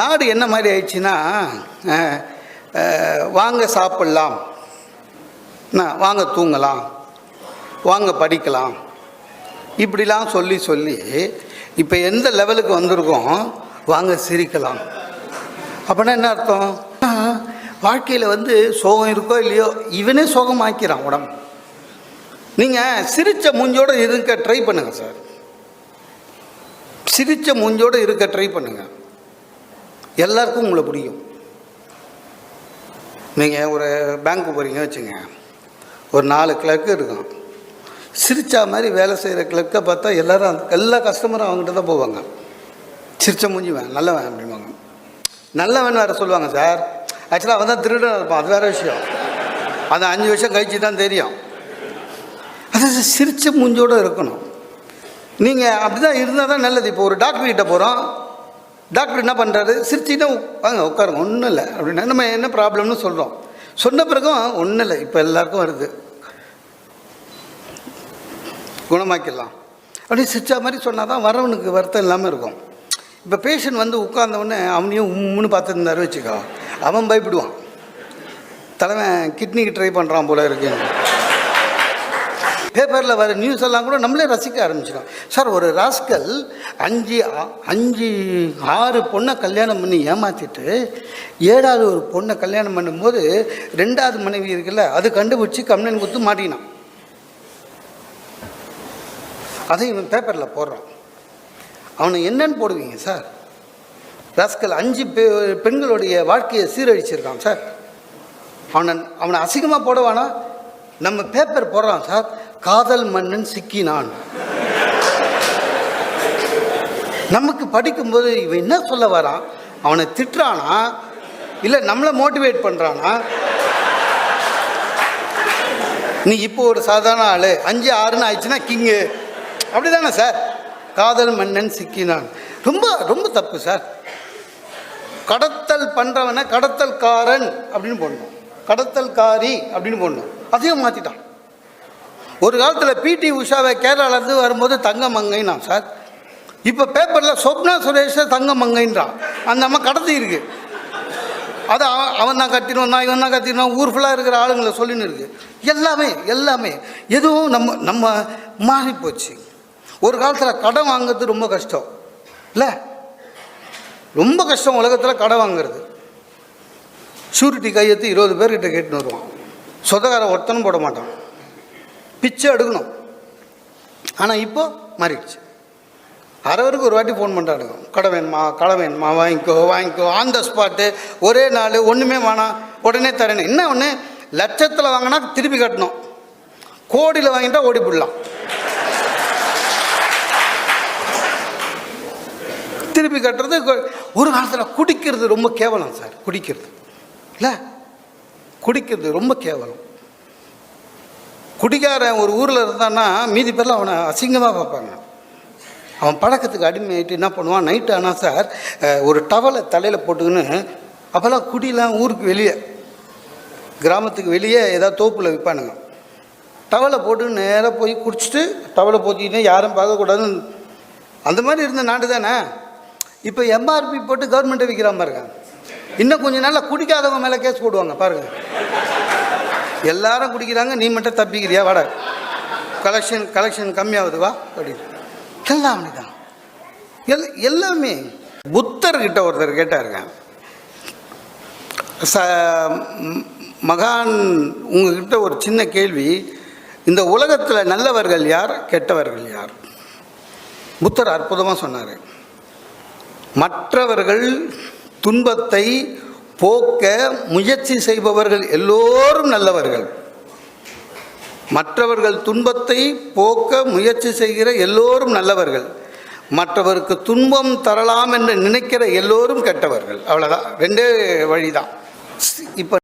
நாடு என்ன மாதிரி ஆயிடுச்சுன்னா வாங்க சாப்பிட்லாம். என்ன, வாங்க தூங்கலாம். வாங்க படிக்கலாம். இப்படிலாம் சொல்லி சொல்லி இப்போ எந்த லெவலுக்கு வந்திருக்கோம் வாங்க சிரிக்கலாம். அப்படின்னா என்ன அர்த்தம்? வாழ்க்கையில் வந்து சோகம் இருக்கோ இல்லையோ இவனே சோகமாக்கிறான் உடம்பு. நீங்கள் சிரித்த மூஞ்சோடு இருக்க ட்ரை பண்ணுங்கள் சார் சிரித்த மூஞ்சோடு இருக்க ட்ரை பண்ணுங்கள் எல்லாருக்கும் உங்களை பிடிக்கும். நீங்கள் ஒரு பேங்க்கு போகிறீங்க வச்சுங்க. ஒரு நாலு கிளர்க்கு இருக்கும் சிரித்தா மாதிரி வேலை செய்கிற கிளர்க்கை பார்த்தா எல்லாரும் எல்லா கஸ்டமரும் அவங்ககிட்ட தான் போவாங்க. சிரிச்ச மூஞ்சிவன் நல்லவன் அப்படிம்பாங்க. நல்லவன் வேறு சொல்லுவாங்க சார் ஆக்சுவலாக அவன் தான் திருடன் இருப்பான் அது வேறு விஷயம். அது அஞ்சு வருஷம் கழிச்சு தான் தெரியும். அது சிரித்த மூஞ்சோடு இருக்கணும். நீங்கள் அப்படி தான் இருந்தால் தான் நல்லது. இப்போ ஒரு டாக்டர் கிட்டே போகிறோம் டாக்டர் என்ன பண்ணுறாரு சிரிச்சுன்னா வாங்க உட்காருங்க. ஒன்றும் இல்லை. அப்படின்னா நம்ம என்ன ப்ராப்ளம்னு சொல்கிறோம் சொன்ன பிறகும் ஒன்றும் இல்லை. இப்போ எல்லாருக்கும் வருது. குணமாக்கிடலாம். அப்படி சிரிச்சா மாதிரி சொன்னால் தான் வரவனுக்கு வருத்தம் இல்லாமல் இருக்கும். இப்போ பேஷண்ட் வந்து உட்கார்ந்தவொடனே அவனையும் உம்முன்னு பார்த்துருந்தாரு வச்சுக்கோ. அவன் பயப்படுவான். தலைவன் கிட்னிக்கு ட்ரை பண்ணுறான் போல இருக்கு. பேப்பரில் வர நியூஸ் எல்லாம் கூட நம்மளே ரசிக்க ஆரம்பிச்சிடும். சார் ஒரு ராஸ்கல் அஞ்சு ஆ- அஞ்சு ஆறு பொண்ணை கல்யாணம் பண்ணி ஏமாற்றிட்டு ஏழாவது ஒரு பொண்ணை கல்யாணம் பண்ணும்போது ரெண்டாவது மனைவி இருக்குல்ல அது கண்டுபிடிச்சி கம்ப்ளைண்ட் கொடுத்து மாட்டினான் அதை இவன் பேப்பரில் போடுறான். அவனை என்னன்னு போடுவீங்க சார்? ராஸ்கல் அஞ்சு பெ பெண்களுடைய வாழ்க்கையை சீரழிச்சிருக்கான் சார். அவனை அவனை அசிங்கமாக போடுவானா? நம்ம பேப்பர் போடுறான் சார். காதல் மன்னன் சிக்கினான். நமக்கு படிக்கும்போது இவன் என்ன சொல்ல வரான்? அவனை திட்டுறானா? இல்லை நம்மளை மோட்டிவேட் பண்ணுறானா நீ இப்போ ஒரு சாதாரண ஆள் அஞ்சு ஆறுன்னு ஆயிடுச்சுன்னா கிங்கு. அப்படி தானே சார்? காதல் மன்னன் சிக்கினான். ரொம்ப ரொம்ப தப்பு சார். கடத்தல் பண்ணுறவனை கடத்தல்காரன் அப்படின்னு போடணும். கடத்தல்காரி அப்படின்னு போடணும். அதையும் மாற்றிட்டான் ஒரு காலத்தில் பிடி உஷாவை கேரளாலேருந்து வரும்போது தங்க மங்கைனா சார். இப்போ பேப்பரில் சொப்னா சுரேஷை தங்க மங்கைன்றான். அந்த அம்மா கடத்தி இருக்கு. அது அவன் அவன் தான் கத்திடுவான் நான் இவன் தான் கத்திடுவான் ஊர் ஃபுல்லாக இருக்கிற ஆளுங்களை சொல்லின்னு இருக்கு. எல்லாமே எல்லாமே எதுவும் நம்ம நம்ம மாறி போச்சு. ஒரு காலத்தில் கடன் வாங்குறது ரொம்ப கஷ்டம். இல்லை? ரொம்ப கஷ்டம் உலகத்தில் கடன் வாங்குறது. ஷூரிட்டி கையெழுத்து இருபது பேர்கிட்ட கேட்டுன்னு வருவான். சொந்தக்காரன் ஒருத்தனும் போட மாட்டான். பிச்சை எடுக்கணும். ஆனால் இப்போது மாறிடுச்சு. அரவருக்கு ஒரு வாட்டி ஃபோன் பண்ணுறானுங்க கடை வேணுமா? கடை வேணுமா? வாங்கிக்கோ வாங்கிக்கோ. ஆன் த ஸ்பாட்டு ஒரே நாள் ஒன்றுமே வேணாம். உடனே தரேன் என்ன ஒன்று லட்சத்தில் வாங்கினா திருப்பி கட்டணும். கோடியில் வாங்கிட்டா ஓடி போடலாம் திருப்பி கட்டுறது ஒரு காலத்தில் குடிக்கிறது ரொம்ப கேவலம் சார். குடிக்கிறது. இல்லை? குடிக்கிறது ரொம்ப கேவலம். குடிக்காரன் ஒரு ஊரில் இருந்தான்னா மீதி பேரில் அவனை அசிங்கமாக பார்ப்பாங்க. அவன் பழக்கத்துக்கு அடிமையாயிட்டு என்ன பண்ணுவான்? நைட்டு ஆனால் சார் ஒரு டவலை தலையில் போட்டுக்கின்னு அப்போல்லாம் குடிலாம் ஊருக்கு வெளியே கிராமத்துக்கு வெளியே ஏதாவது தோப்பில் விற்பானுங்க டவலை போட்டு நேராக போய் குடிச்சிட்டு டவலை போத்திக்கிட்டு யாரும் பார்க்கக்கூடாதுன்னு அந்த மாதிரி இருந்த நாடு தானே? இப்போ எம்ஆர்பி போட்டு கவர்மெண்ட்டை விற்கிறான் பாருங்க. இன்னும் கொஞ்சம் நாளில் குடிக்காதவங்க மேலே கேஸ் போடுவாங்க பாருங்கள் எல்லாரும் குடிக்கிறாங்க நீ மட்டும் தப்பிக்கிறியா? வட. கலெக்ஷன் கலெக்ஷன் கம்மியாகுது வா அப்படின்னு எல்லாம் அப்படிதான். எல் எல்லாமே. புத்தர்கிட்ட ஒருத்தர் கேட்டாருங்க. ச மகான் உங்ககிட்ட ஒரு சின்ன கேள்வி. இந்த உலகத்தில் நல்லவர்கள் யார் கெட்டவர்கள் யார்? புத்தர் அற்புதமாக சொன்னார். மற்றவர்கள் துன்பத்தை போக்க முயற்சி செய்பவர்கள் எல்லோரும் நல்லவர்கள். மற்றவர்கள் துன்பத்தை போக்க முயற்சி செய்கிற எல்லோரும் நல்லவர்கள். மற்றவருக்கு துன்பம் தரலாம் என்று நினைக்கிற எல்லோரும் கெட்டவர்கள். அவ்வளோதான் ரெண்டே வழிதான். இப்போ